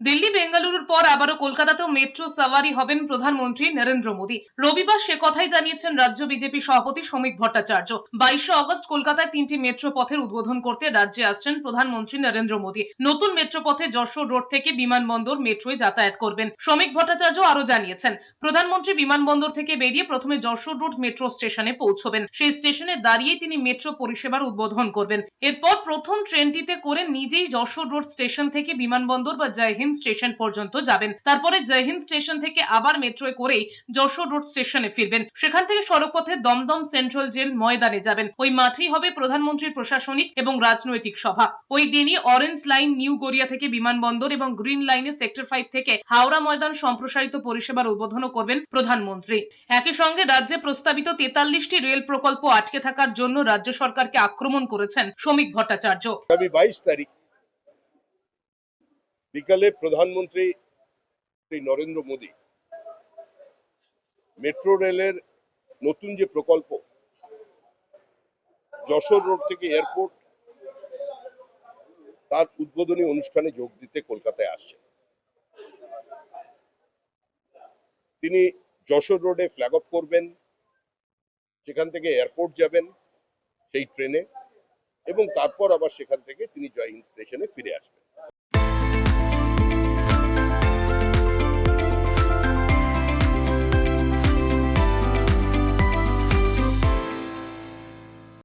দিল্লি, বেঙ্গালুরুর পর আবারও কলকাতাতেও মেট্রো সাওয়ারি হবেন প্রধানমন্ত্রী নরেন্দ্র মোদী। রবিবার সে কথাই জানিয়েছেন রাজ্য বিজেপি সভাপতি শ্রমিক ভট্টাচার্য। বাইশে অগস্ট কলকাতায় তিনটি মেট্রো পথের উদ্বোধন করতে রাজ্যে আসছেন প্রধানমন্ত্রী নরেন্দ্র মোদী। নতুন মেট্রো পথে যশোর রোড থেকে বিমানবন্দর মেট্রোয় যাতায়াত করবেন শ্রমিক ভট্টাচার্য আরও জানিয়েছেন। প্রধানমন্ত্রী বিমানবন্দর থেকে বেরিয়ে প্রথমে যশোর রোড মেট্রো স্টেশনে পৌঁছবেন। সেই স্টেশনে দাঁড়িয়েই তিনি মেট্রো পরিষেবার উদ্বোধন করবেন। এরপর প্রথম ট্রেনটিতে করে নিজেই যশোর রোড স্টেশন থেকে বিমানবন্দর বা জয় হিন্দ স্টেশন পর্যন্ত যাবেন। তারপরে জয় হিন্দ স্টেশন থেকে আবার মেট্রোয় করেই যশোর রোড স্টেশনে ফিরবেন। সেখান থেকে সড়কপথে দমদম সেন্ট্রাল জেল ময়দানে যাবেন। ওই মাঠেই হবে প্রধানমন্ত্রীর প্রশাসনিক এবং রাজনৈতিক সভা। ওই দিনই অরেঞ্জ লাইন নিউ গড়িয়া থেকে বিমানবন্দর এবং গ্রিন লাইনে সেক্টর ফাইভ থেকে হাওড়া ময়দান সম্প্রসারিত পরিষেবার উদ্বোধনও করবেন প্রধানমন্ত্রী। একই সঙ্গে রাজ্যে প্রস্তাবিত তেতাল্লিশটি রেল প্রকল্প আটকে থাকার জন্য রাজ্য সরকারকে আক্রমণ করেছেন শ্রমিক ভট্টাচার্য। আগামী বাইশ তারিখ বিকালে প্রধানমন্ত্রী শ্রী নরেন্দ্র মোদী মেট্রো রেলের নতুন যে প্রকল্প, যশোর রোড থেকে এয়ারপোর্ট, তার উদ্বোধনী অনুষ্ঠানে যোগ দিতে কলকাতায় আসছেন। তিনি যশোর রোডে ফ্ল্যাগ অফ করবেন, সেখান থেকে এয়ারপোর্ট যাবেন, সেই ট্রেনে, এবং তারপর আবার সেখান থেকে তিনি জয় হিন্দ স্টেশনে ফিরে আসবেন।